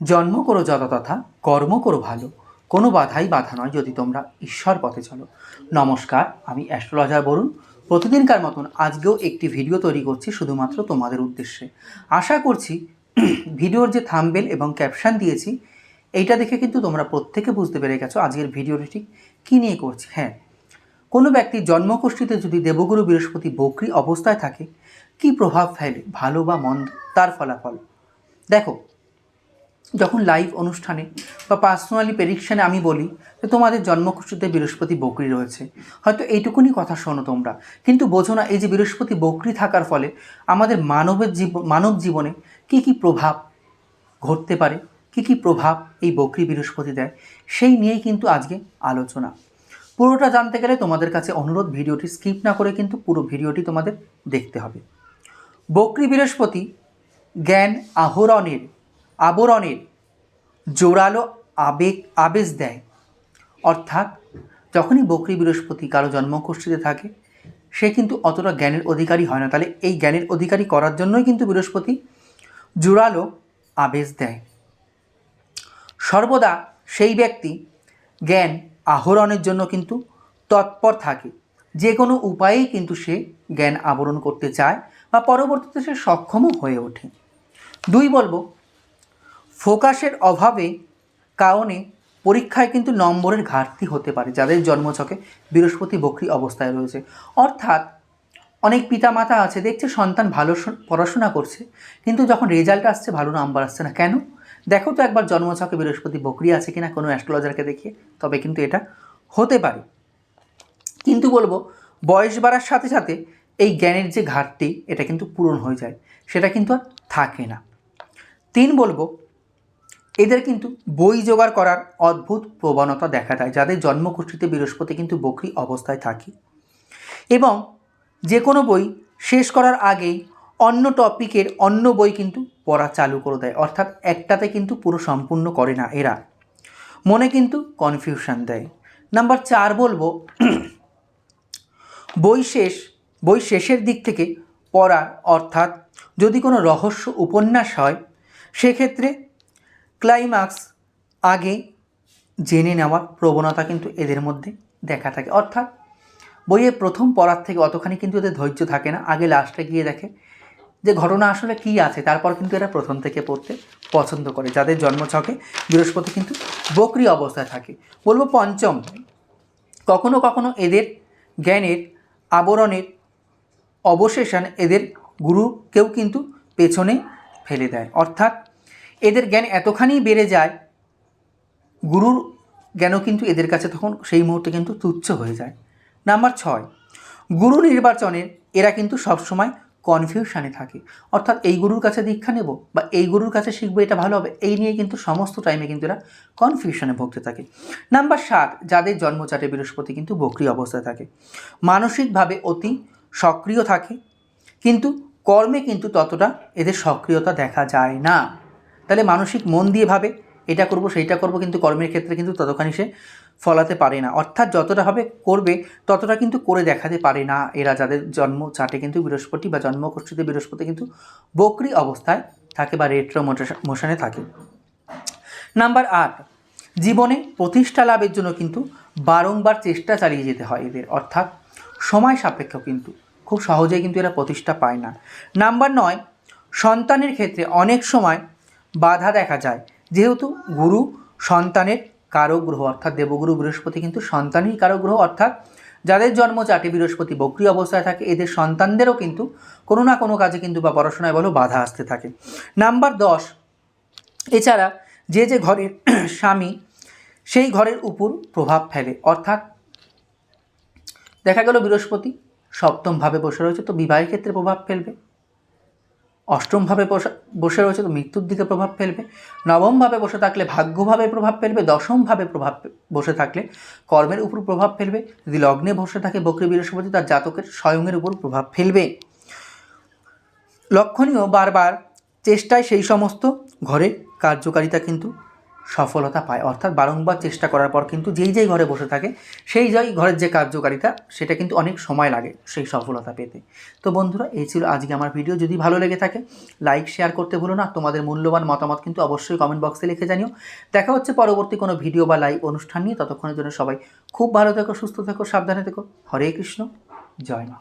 জন্ম করো যত তথা কর্ম করো ভালো। কোনো বাধাই বাধা নয় যদি তোমরা ঈশ্বর পথে চলো। নমস্কার, আমি অ্যাস্ট্রোলজার বরুণ। প্রতিদিনকার মতন আজকেও একটি ভিডিও তৈরি করছি শুধুমাত্র তোমাদের উদ্দেশ্যে। আশা করছি ভিডিওর যে থাম্বেল এবং ক্যাপশন দিয়েছি, এইটা দেখে কিন্তু তোমরা প্রত্যেকে বুঝতে পেরে গেছো আজকের ভিডিওটি ঠিক কী নিয়ে করছি। হ্যাঁ কোনো ব্যক্তি জন্মকুষ্ঠিতে যদি দেবগুরু, বৃহস্পতি, বক্রি অবস্থায় থাকে, কি প্রভাব ফেলে, ভালো বা মন্দ, তার ফলাফল? দেখো যখন লাইভ অনুষ্ঠানে বা পার্সোনালি প্রেডিকশানে আমি বলি যে তোমাদের জন্মকুষ্ঠিতে বৃহস্পতি বকরি রয়েছে। হয়তো এইটুকুনি কথা শোনো তোমরা। কিন্তু বোঝো না, এই যে বৃহস্পতি বকরি থাকার ফলে আমাদের মানবের জীব মানব জীবনে কী কী প্রভাব ঘটতে পারে, কী কী প্রভাব এই বকরি বৃহস্পতি দেয়, সেই নিয়েই কিন্তু আজকে আলোচনা। পুরোটা জানতে গেলে তোমাদের কাছে অনুরোধ, ভিডিওটি স্কিপ না করে কিন্তু পুরো ভিডিওটি তোমাদের দেখতে হবে। বকরি বৃহস্পতি জ্ঞান আহরণের আবরণের জোরালো আবেগ, আবেশ দেয়। অর্থাৎ যখনই বকরি বৃহস্পতি কারও জন্মকুষ্ঠিতে থাকে, সে কিন্তু অতটা জ্ঞানের অধিকারী হয় না। তাহলে এই জ্ঞানের অধিকারী করার জন্যই কিন্তু বৃহস্পতি জোরালো আবেশ দেয়। সর্বদা সেই ব্যক্তি জ্ঞান আহরণের জন্য কিন্তু তৎপর থাকে। যে কোনো উপায়েই কিন্তু সে জ্ঞান আবরণ করতে চায় বা পরবর্তীতে সে সক্ষমও হয়ে ওঠে। দুই বলব ফোকাসের অভাবে কারণে পরীক্ষায় কিন্তু নম্বরের ঘাটতি হতে পারে, যাদের জন্মছকে বৃহস্পতি বকরি অবস্থায় রয়েছে। অর্থাৎ অনেক পিতামাতা আছে, দেখছে সন্তান ভালো পড়াশোনা করছে, কিন্তু যখন রেজাল্ট আসছে ভালো নাম্বার আসছে না। কেন? দেখো তো একবার জন্মছকে বৃহস্পতি বকরি আছে কিনা কোনো অ্যাস্ট্রোলজারকে দেখিয়ে, তবে কিন্তু এটা হতে পারে। কিন্তু বলব, বয়স বাড়ার সাথে সাথে এই জ্ঞানের যে ঘাটতি, এটা কিন্তু পূরণ হয়ে যায়, সেটা কিন্তু আর থাকে না। তিন বলব এদের কিন্তু বই জোগাড় করার অদ্ভুত প্রবণতা দেখা দেয়, যাদের জন্মকুষ্ঠিতে বৃহস্পতি কিন্তু বকরি অবস্থায় থাকে। এবং যে কোনো বই শেষ করার আগেই অন্য টপিকের অন্য বই কিন্তু পড়া চালু করে দেয়, অর্থাৎ একটাতে কিন্তু পুরো সম্পূর্ণ করে না এরা। মনে কিন্তু কনফিউশন দেয়। নাম্বার চার বলব, বই শেষ, বই শেষের দিক থেকে পড়া অর্থাৎ যদি কোনো রহস্য উপন্যাস হয়, সেক্ষেত্রে ক্লাইম্যাক্স আগে জেনে নেওয়ার প্রবণতা কিন্তু এদের মধ্যে দেখা থাকে। অর্থাৎ বইয়ের প্রথম পড়ার থেকে অতখানি কিন্তু এদের ধৈর্য থাকে না। আগে লাস্টে গিয়ে দেখে যে ঘটনা আসলে কী আছে, তারপর কিন্তু এরা প্রথম থেকে পড়তে পছন্দ করে। যাদের জন্মছকে বৃহস্পতি কিন্তু বকরি অবস্থায় থাকে। বলব পঞ্চম। কখনো কখনো এদের জ্ঞানের আবরণের অবশেষণ এদের গুরুকেও কিন্তু পেছনে ফেলে দেয়। অর্থাৎ এদের জ্ঞান এতখানি বেড়ে যায়, গুরুর জ্ঞানও কিন্তু এদের কাছে তখন সেই মুহূর্তে কিন্তু তুচ্ছ হয়ে যায়। নাম্বার ছয়, গুরু নির্বাচনের এরা কিন্তু সবসময় কনফিউশনে থাকে। অর্থাৎ এই গুরুর কাছে দীক্ষা নেব বা এই গুরুর কাছে শিখব, এটা ভালো হবে, এই নিয়ে কিন্তু সমস্ত টাইমে কিন্তু এরা কনফিউশনে ভুগতে থাকে। নাম্বার সাত, যাদের জন্মচাটে বৃহস্পতি কিন্তু বকরি অবস্থায় থাকে। মানসিকভাবে অতি সক্রিয় থাকে, কিন্তু কর্মে কিন্তু ততটা এদের সক্রিয়তা দেখা যায় না। তাহলে মানসিক মন দিয়ে ভাবে, এটা করব, সেইটা করব, কিন্তু কর্মের ক্ষেত্রে কিন্তু ততখানি সে ফলাতে পারে না। অর্থাৎ যতটা হবে করবে, ততটা কিন্তু করে দেখাতে পারে না। এরা যাদের জন্ম চাটে কিন্তু বৃহস্পতি বা জন্মকষ্ঠিতে বৃহস্পতি কিন্তু বকরি অবস্থায় থাকে বা রেট্রো মোশনে থাকে। নাম্বার আট, জীবনে প্রতিষ্ঠা লাভের জন্য কিন্তু বারংবার চেষ্টা চালিয়ে যেতে হয় এদের। অর্থাৎ সময় সাপেক্ষ কিন্তু, খুব সহজেই কিন্তু এরা প্রতিষ্ঠা পায় না। নাম্বার নয়, সন্তানের ক্ষেত্রে অনেক সময় বাধা দেখা যায়। যেহেতু গুরু সন্তানের কারক গ্রহ অর্থাৎ দেবগুরু বৃহস্পতি কিন্তু সন্তানই কারক গ্রহ অর্থাৎ যাদের জন্ম চাটে বৃহস্পতি, বক্রি অবস্থায় থাকে, এদের সন্তানদেরও কিন্তু কোনো না কোনো কাজে কিন্তু বা পড়াশোনায় বলো বাধা আসতে থাকে। নাম্বার দশ, এছাড়া যে যে ঘরের স্বামী, সেই ঘরের উপর প্রভাব ফেলে। অর্থাৎ দেখা গেল বৃহস্পতি সপ্তমভাবে বসে রয়েছে, তো বিবাহের ক্ষেত্রে প্রভাব ফেলবে। অষ্টমভাবে বসে বসে রয়েছে তো মৃত্যুর দিকে প্রভাব ফেলবে। নবমভাবে বসে থাকলে ভাগ্যভাবে প্রভাব ফেলবে, দশমভাবে প্রভাব বসে থাকলে কর্মের উপর প্রভাব ফেলবে। যদি লগ্নে বসে থাকে বকরি বৃহস্পতি, তার জাতকের স্বয়ংয়ের উপর প্রভাব ফেলবে। লক্ষণীয় বারবার চেষ্টায় সেই সমস্ত ঘরে কার্যকারিতা কিন্তু সফলতা পায়। অর্থাৎ বারংবার চেষ্টা করার পর কিন্তু যেই যেই ঘরে বসে থাকে, সেই যাই ঘরের যে কার্যকারিতা, সেটা কিন্তু অনেক সময় লাগে সেই সফলতা পেতে। তো বন্ধুরা, এই ছিল আজকে আমার ভিডিও। যদি ভালো লেগে থাকে, লাইক, শেয়ার করতে ভুলো না। তোমাদের মূল্যবান মতামত কিন্তু অবশ্যই কমেন্ট বক্সে লিখে জানিও। দেখা হচ্ছে পরবর্তী কোনো ভিডিও বা লাইভ অনুষ্ঠান নিয়ে। ততক্ষণের জন্য সবাই খুব ভালো থেকো, সুস্থ থেকো, সাবধানে থেকো। হরে কৃষ্ণ, জয় মা।